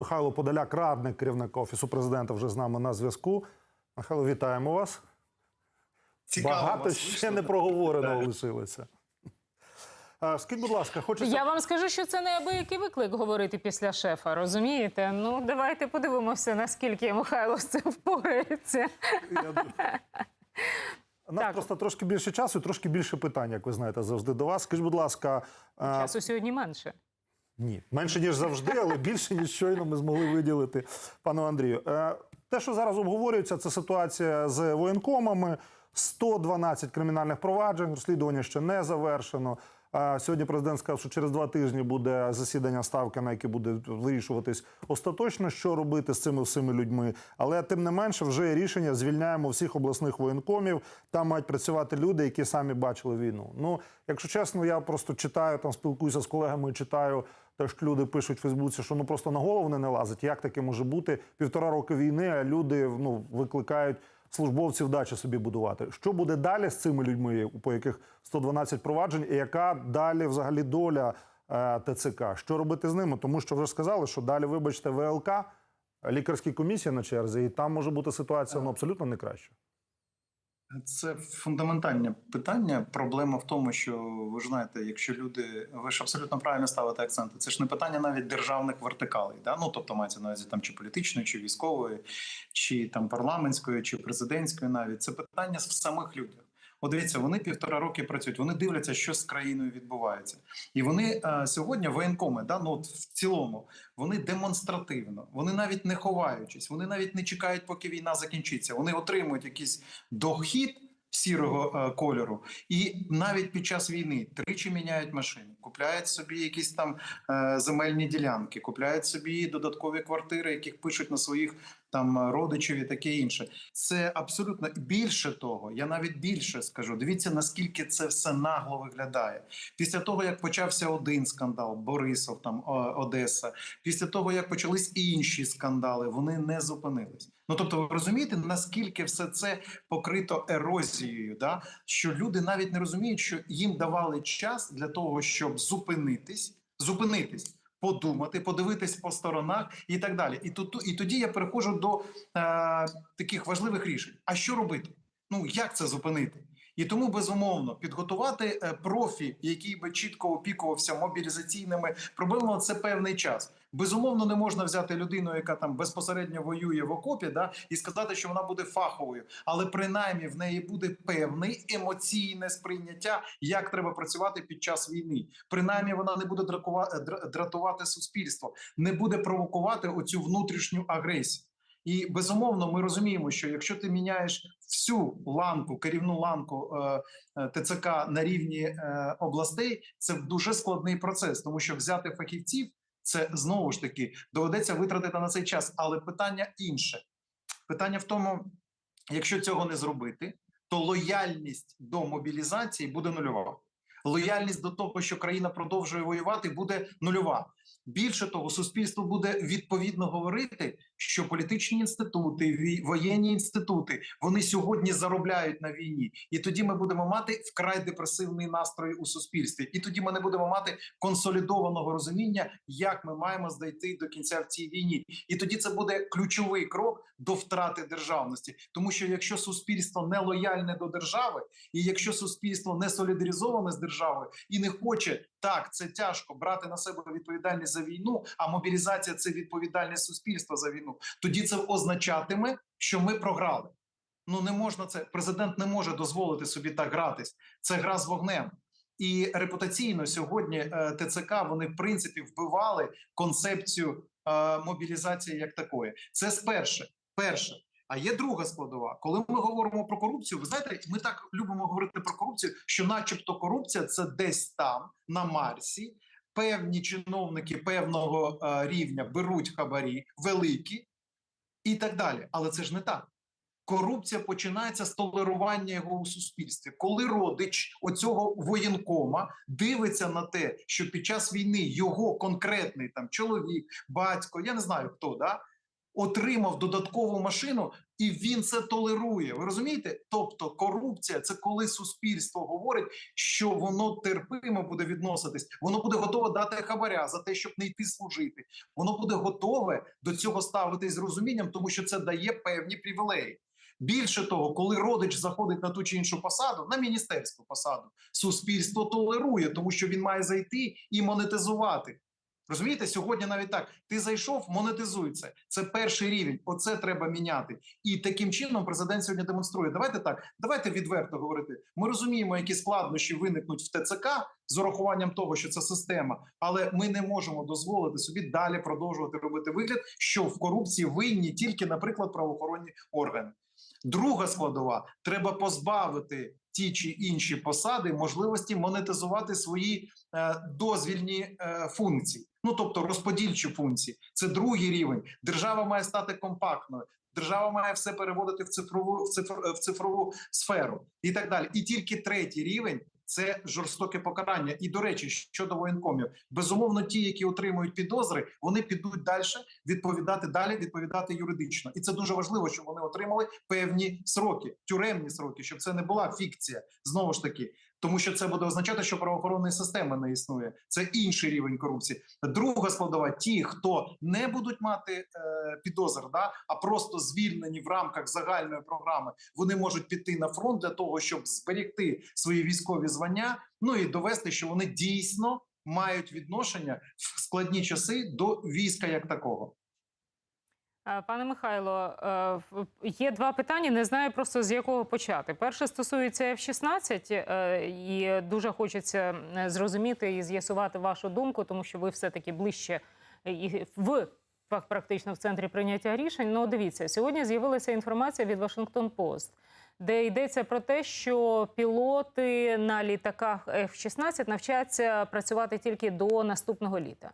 Михайло Подоляк, радник керівника офісу президента, вже з нами на зв'язку. Михайло, вітаємо вас. Цікаво Багато вас ще вийшло. не проговореного лишилося. А, Скажіть, будь ласка, хочеться. Я вам скажу, що це неабиякий виклик говорити після шефа. Розумієте? Ну давайте подивимося, наскільки Михайло з цим впорається. Я. У нас Так. просто трошки більше часу і трошки більше питань, як ви знаєте, завжди до вас. Скажіть, будь ласка, а, Часу сьогодні менше. Ні, менше ніж завжди, але більше ніж щойно ми змогли виділити пану Андрію. Е, Те, що зараз обговорюється, це ситуація з воєнкомами. 112 кримінальних проваджень, розслідування ще не завершено. Сьогодні президент сказав, що через два тижні буде засідання ставки, на яке буде вирішуватись остаточно, що робити з цими всіми людьми. Але тим не менше, вже є рішення звільняємо всіх обласних воєнкомів. Там мають працювати люди, які самі бачили війну. Ну, якщо чесно, я просто читаю там, спілкуюся з колегами, читаю. Те, що люди пишуть в Фейсбуці, що ну просто на голову не налазить. Як таке може бути? Півтора роки війни, а люди ну викликають службовців дачі собі будувати. Що буде далі з цими людьми, по яких 112 проваджень, і яка далі взагалі доля е, ТЦК? Що робити з ними? Тому що вже сказали, що далі, вибачте, ВЛК, лікарські комісії на черзі, і там може бути ситуація ну, абсолютно не краща. Це фундаментальне питання. Проблема в тому, що ви ж знаєте, якщо люди, ви ж абсолютно правильно ставите акценти. Це ж не питання навіть державних вертикалей, да? ну тобто мається на увазі там чи політичної, чи військової, чи там парламентської, чи президентської, навіть це питання в самих людях. От дивіться, вони півтора роки працюють. Вони дивляться, що з країною відбувається, і вони е, сьогодні воєнкоми, да ну от в цілому, вони демонстративно, вони навіть не ховаючись, вони навіть не чекають, поки війна закінчиться. Вони отримують якийсь дохід сірого е, кольору, і навіть під час війни тричі міняють машини, купляють собі якісь там е, земельні ділянки, купляють собі додаткові квартири, яких пишуть на своїх там е, родичів і таке інше. Це абсолютно більше того. Я навіть більше скажу. Дивіться, наскільки це все нагло виглядає. Після того, як почався один скандал, Борисов, там Одеса, після того, як почались інші скандали, вони не зупинились. Ну тобто, ви розумієте, наскільки все це покрито ерозією, да? що люди навіть не розуміють, що їм давали час для того, щоб зупинитись, зупинитись. Подумати, подивитись по сторонах і так далі. І тут і тоді я переходжу до е, таких важливих рішень. А що робити? Ну як це зупинити? І тому безумовно підготувати е, профі, який би чітко опікувався мобілізаційними проблемами, це певний час. Безумовно, не можна взяти людину, яка там безпосередньо воює в окопі, да і сказати, що вона буде фаховою, але принаймні в неї буде певне емоційне сприйняття, як треба працювати під час війни. Принаймні, вона не буде дратувати суспільство, не буде провокувати оцю внутрішню агресію. І безумовно, ми розуміємо, що якщо ти міняєш всю ланку, керівну ланку е, е, ТЦК на рівні е, областей, це дуже складний процес, тому що взяти фахівців це знову ж таки доведеться витратити на цей час. Але питання інше: питання в тому, якщо цього не зробити, то лояльність до мобілізації буде нульова. Лояльність до того, що країна продовжує воювати, буде нульова. Більше того, суспільство буде відповідно говорити, що політичні інститути, воєнні інститути вони сьогодні заробляють на війні, і тоді ми будемо мати вкрай депресивний настрой у суспільстві. І тоді ми не будемо мати консолідованого розуміння, як ми маємо здійти до кінця в цій війні. І тоді це буде ключовий крок до втрати державності, тому що якщо суспільство не лояльне до держави, і якщо суспільство не солідаризоване з державою і не хоче так, це тяжко брати на себе відповідальність за війну. А мобілізація це відповідальність суспільства за війну. Тоді це означатиме, що ми програли. Ну не можна це. Президент не може дозволити собі так гратись. Це гра з вогнем. І репутаційно сьогодні е, ТЦК вони в принципі вбивали концепцію е, мобілізації як такої. Це сперше. Перше. А є друга складова. Коли ми говоримо про корупцію, ви знаєте, ми так любимо говорити про корупцію, що, начебто, корупція це десь там на Марсі. Певні чиновники певного е, рівня беруть хабарі великі і так далі. Але це ж не так. Корупція починається з толерування його у суспільстві. Коли родич оцього воєнкома дивиться на те, що під час війни його конкретний там чоловік, батько, я не знаю хто, да отримав додаткову машину, і він це толерує. Ви розумієте? Тобто, корупція це коли суспільство говорить, що воно терпимо буде відноситись, воно буде готове дати хабаря за те, щоб не йти служити. Воно буде готове до цього ставитись з розумінням, тому що це дає певні привілеї. Більше того, коли родич заходить на ту чи іншу посаду, на міністерську посаду, суспільство толерує, тому що він має зайти і монетизувати. Розумієте, сьогодні навіть так: ти зайшов, монетизуй це. Це перший рівень. Оце треба міняти. І таким чином президент сьогодні демонструє. Давайте так, давайте відверто говорити. Ми розуміємо, які складнощі виникнуть в ТЦК з урахуванням того, що це система, але ми не можемо дозволити собі далі продовжувати робити вигляд, що в корупції винні тільки, наприклад, правоохоронні органи. Друга складова треба позбавити ті чи інші посади можливості монетизувати свої е, дозвільні е, функції, ну тобто розподільчі функції. Це другий рівень. Держава має стати компактною. Держава має все переводити в цифрову в цифрову, в цифрову сферу і так далі. І тільки третій рівень це жорстоке покарання. І до речі, щодо воєнкомів, безумовно, ті, які отримують підозри, вони підуть далі відповідати далі, відповідати юридично. І це дуже важливо, щоб вони отримали певні сроки, тюремні сроки, щоб це не була фікція знову ж таки. Тому що це буде означати, що правоохоронної системи не існує. Це інший рівень корупції. Друга складова: ті, хто не будуть мати е, підозр, да а просто звільнені в рамках загальної програми, вони можуть піти на фронт для того, щоб зберегти свої військові звання. Ну і довести, що вони дійсно мають відношення в складні часи до війська як такого. Е, Пане Михайло, е, є два питання. Не знаю просто з якого почати. Перше стосується F-16, е, і дуже хочеться зрозуміти і з'ясувати вашу думку, тому що ви все таки ближче і в практично в центрі прийняття рішень. Ну, дивіться, сьогодні з'явилася інформація від Вашингтон Пост. Де йдеться про те, що пілоти на літаках F-16 навчаться працювати тільки до наступного літа.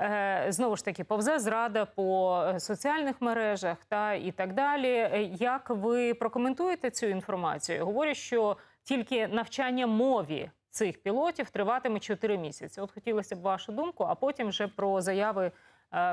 Е, Знову ж таки, повзе зрада по е, соціальних мережах та і так далі. Е, Як ви прокоментуєте цю інформацію? Говорять, що тільки навчання мові цих пілотів триватиме 4 місяці. От хотілося б вашу думку, а потім вже про заяви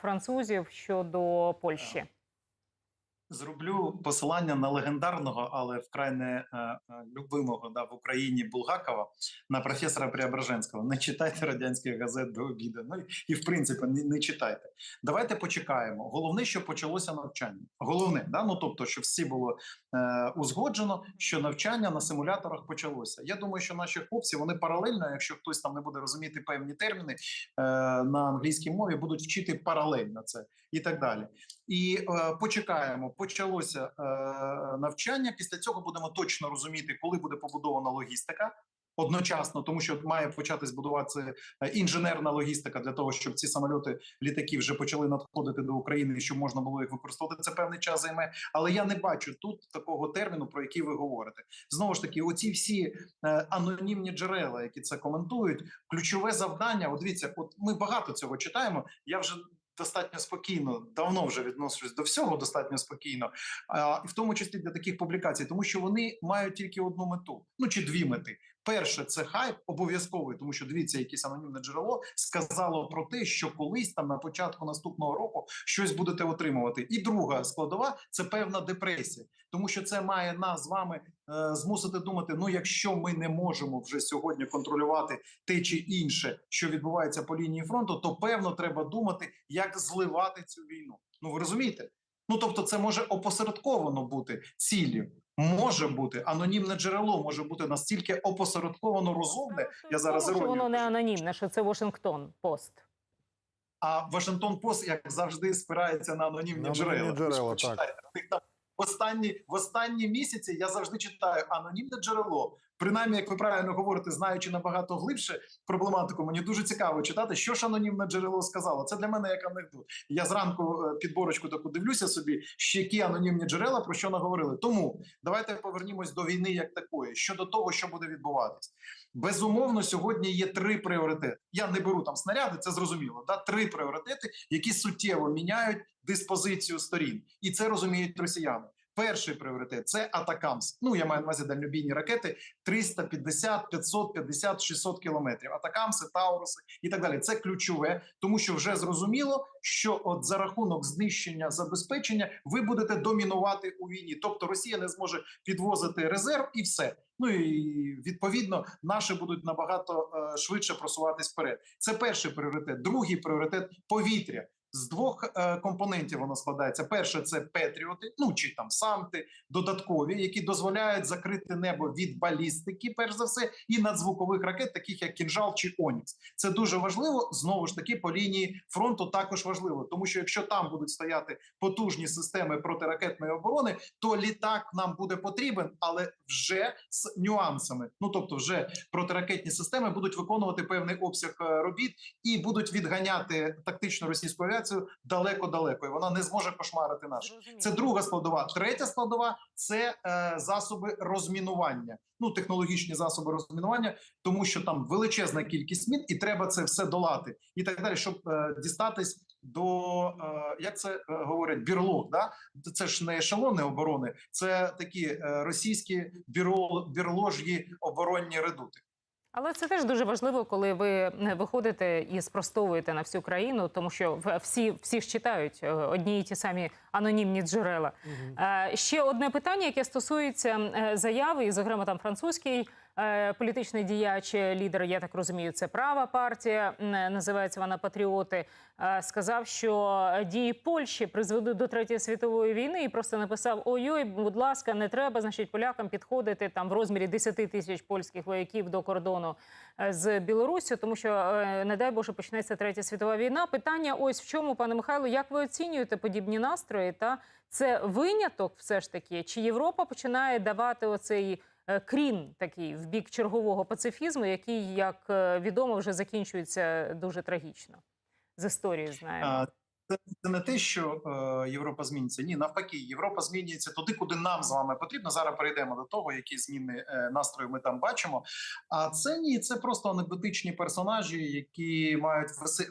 французів щодо Польщі. Зроблю посилання на легендарного, але вкрай не е, е, любимого да, в Україні Булгакова на професора Преображенського. Не читайте радянських газет до обіду. Ну і, в принципі не, не читайте. Давайте почекаємо. Головне, що почалося навчання. Головне, да? ну тобто, що всі було е, узгоджено, що навчання на симуляторах почалося. Я думаю, що наші хлопці вони паралельно, якщо хтось там не буде розуміти певні терміни е, на англійській мові, будуть вчити паралельно це і так далі. І е, почекаємо. Почалося е, навчання. Після цього будемо точно розуміти, коли буде побудована логістика. Одночасно, тому що має початись будуватися е, інженерна логістика для того, щоб ці самольоти літаки вже почали надходити до України, щоб можна було їх використовувати. Це певний час займе. Але я не бачу тут такого терміну, про який ви говорите. Знову ж таки, оці всі е, анонімні джерела, які це коментують, ключове завдання. От дивіться, от ми багато цього читаємо. Я вже достатньо спокійно, давно вже відношусь до всього достатньо спокійно, і в тому числі для таких публікацій, тому що вони мають тільки одну мету, ну чи дві мети. Перше, це хайп обов'язковий, тому що дивіться, якесь анонімне джерело сказало про те, що колись там на початку наступного року щось будете отримувати. І друга складова це певна депресія, тому що це має нас з вами е, змусити думати: ну, якщо ми не можемо вже сьогодні контролювати те чи інше, що відбувається по лінії фронту, то певно треба думати, як зливати цю війну. Ну ви розумієте? Ну тобто, це може опосередковано бути ціллю. Може бути анонімне джерело, може бути настільки опосередковано розумне. Я зараз Тому, що воно не анонімне, що це Вашингтон Пост. А Вашингтон Пост, як завжди, спирається на анонімні На джерела. анонімні джерела, там В останні, в останні місяці я завжди читаю анонімне джерело. Принаймні, як ви правильно говорите, знаючи набагато глибше проблематику, мені дуже цікаво читати, що ж анонімне джерело сказало. Це для мене як анекдот. Я зранку е, підборочку таку дивлюся собі, що які анонімні джерела про що наговорили. Тому давайте повернімось до війни як такої щодо того, що буде відбуватись. Безумовно, сьогодні є три пріоритети. Я не беру там снаряди, це зрозуміло. Да? Три пріоритети, які суттєво міняють диспозицію сторін, і це розуміють росіяни. Перший пріоритет це Атакамс. Ну я маю на увазі дальнобійні ракети 350, 550, 600 кілометрів. Атакамси, Тауруси і так далі. Це ключове, тому що вже зрозуміло, що от за рахунок знищення забезпечення ви будете домінувати у війні. Тобто Росія не зможе підвозити резерв і все. Ну і відповідно наші будуть набагато е, швидше просуватись вперед. Це перший пріоритет. Другий пріоритет повітря. З двох е, компонентів воно складається. Перше це Петріоти, ну чи там самти додаткові, які дозволяють закрити небо від балістики, перш за все, і надзвукових ракет, таких як кінжал чи Онікс. Це дуже важливо. Знову ж таки, по лінії фронту також важливо, тому що якщо там будуть стояти потужні системи протиракетної оборони, то літак нам буде потрібен, але вже з нюансами. Ну тобто, вже протиракетні системи будуть виконувати певний обсяг е, робіт і будуть відганяти тактичну російську далеко-далеко, і вона не зможе кошмарити нашу. Це друга складова. Третя складова це е, засоби розмінування. Ну, технологічні засоби розмінування, тому що там величезна кількість мін, і треба це все долати, і так далі, щоб е, дістатись до е, як це е, говорять, бірлог. Да? Це ж не ешелони оборони, це такі е, російські біро, бірложі оборонні редути. Але це теж дуже важливо, коли ви е, виходите і спростовуєте на всю країну, тому що в- всі, всі ж читають е, одні і ті самі анонімні джерела. Угу. Ще одне питання, яке стосується е, заяви, і, зокрема, там французький е, політичний діяч, е, лідер, я так розумію, це права партія, е, називається вона Патріоти. е, Сказав, що дії Польщі призведуть до третьої світової війни, і просто написав: Ой-ой, будь ласка, не треба, значить, полякам підходити там в розмірі 10 тисяч польських вояків до кордону е, з Білоруссю, тому що е, не дай Боже почнеться третя світова війна. Питання ось в чому, пане Михайло, як ви оцінюєте подібні настрої? Та це виняток, все ж таки, чи Європа починає давати оцей е, крін такий в бік чергового пацифізму, який, як е, відомо, вже закінчується дуже трагічно. З історії знаємо. Це, не те, що е, Європа зміниться. Ні, навпаки, Європа змінюється туди, куди нам з вами потрібно. Зараз перейдемо до того, які зміни е, настрою ми там бачимо. А це ні, це просто анекдотичні персонажі, які мають виси,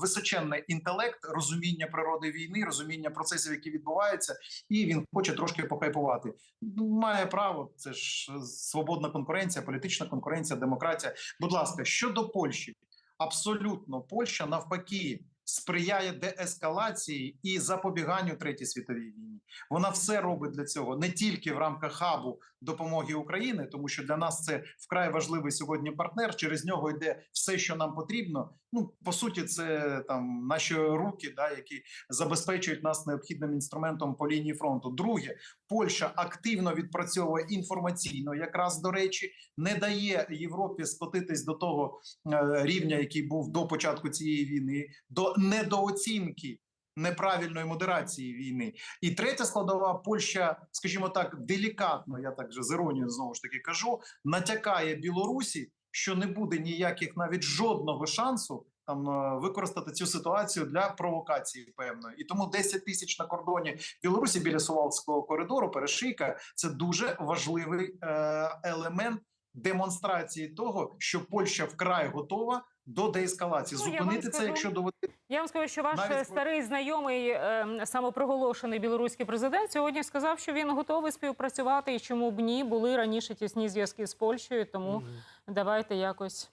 височенний інтелект, розуміння природи війни, розуміння процесів, які відбуваються, і він хоче трошки покайпувати. Ну, Має право, це ж свободна конкуренція, політична конкуренція, демократія. Будь ласка, щодо Польщі, абсолютно Польща навпаки сприяє деескалації і запобіганню третій світовій війні. Вона все робить для цього не тільки в рамках хабу допомоги України, тому що для нас це вкрай важливий сьогодні партнер. Через нього йде все, що нам потрібно. Ну по суті, це там наші руки, да, які забезпечують нас необхідним інструментом по лінії фронту. Друге, Польща активно відпрацьовує інформаційно, якраз до речі, не дає Європі скотитись до того е, рівня, який був до початку цієї війни, до недооцінки. Неправильної модерації війни, і третя складова Польща, скажімо так, делікатно, я так же з іронією знову ж таки кажу, натякає Білорусі, що не буде ніяких навіть жодного шансу там е, використати цю ситуацію для провокації певної. І тому 10 тисяч на кордоні Білорусі біля Сувалського коридору, перешийка це дуже важливий е, елемент демонстрації того, що Польща вкрай готова до деескалації. Ну, Зупинити це, скажу, якщо довести. Я вам скажу, що ваш Навіть старий знайомий, е, самопроголошений білоруський президент, сьогодні сказав, що він готовий співпрацювати і чому б ні, були раніше тісні зв'язки з Польщею. Тому давайте якось.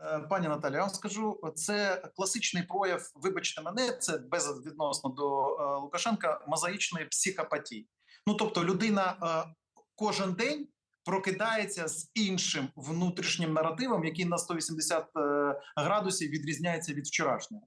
Е, Пані Наталі, я вам скажу, це класичний прояв. Вибачте мене, це безвідносно до е, Лукашенка мозаїчної психопатії. Ну тобто, людина е, кожен день прокидається з іншим внутрішнім наративом, який на 180 е, градусів відрізняється від вчорашнього.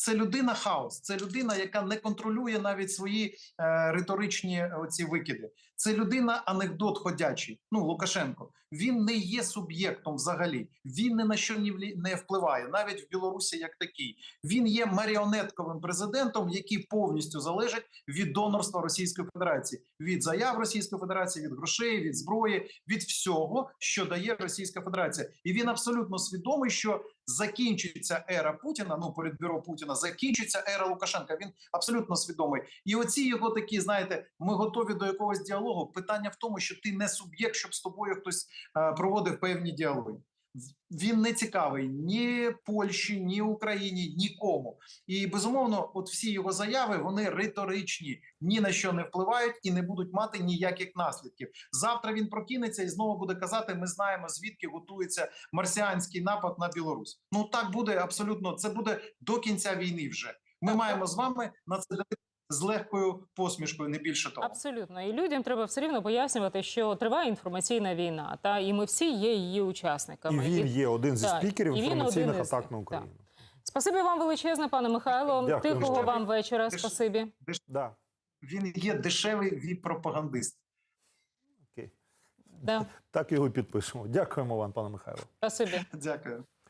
Це людина хаос, це людина, яка не контролює навіть свої е, риторичні оці викиди. Це людина анекдот ходячий. Ну Лукашенко. Він не є суб'єктом взагалі. Він ні на що влі- не впливає, навіть в Білорусі як такий. Він є маріонетковим президентом, який повністю залежить від донорства Російської Федерації, від заяв Російської Федерації, від грошей, від зброї, від всього, що дає Російська Федерація. І він абсолютно свідомий, що закінчиться ера Путіна. Ну політбюро Путіна, закінчиться ера Лукашенка. Він абсолютно свідомий. І оці його такі, знаєте, ми готові до якогось діалогу. Питання в тому, що ти не суб'єкт, щоб з тобою хтось е, проводив певні діалоги. Він не цікавий ні Польщі, ні Україні, нікому. І безумовно, от всі його заяви вони риторичні, ні на що не впливають і не будуть мати ніяких наслідків. Завтра він прокинеться і знову буде казати: Ми знаємо звідки готується марсіанський напад на Білорусь. Ну так буде абсолютно. Це буде до кінця війни. Вже ми маємо з вами на це з легкою посмішкою, не більше того. Абсолютно, і людям треба все рівно пояснювати, що триває інформаційна війна, та і ми всі є її І учасниками. він є один зі Так, спікерів і інформаційних один атак на Україну. Спасибі вам величезне, пане Михайло. Дякую. Тихого Дякую. вам вечора. Деш- Спасибі. Да. Він є дешевий віп-пропагандист. Окей. Да. Так його і підпишемо. Дякуємо вам, пане Михайло. Спасибі. Дякую.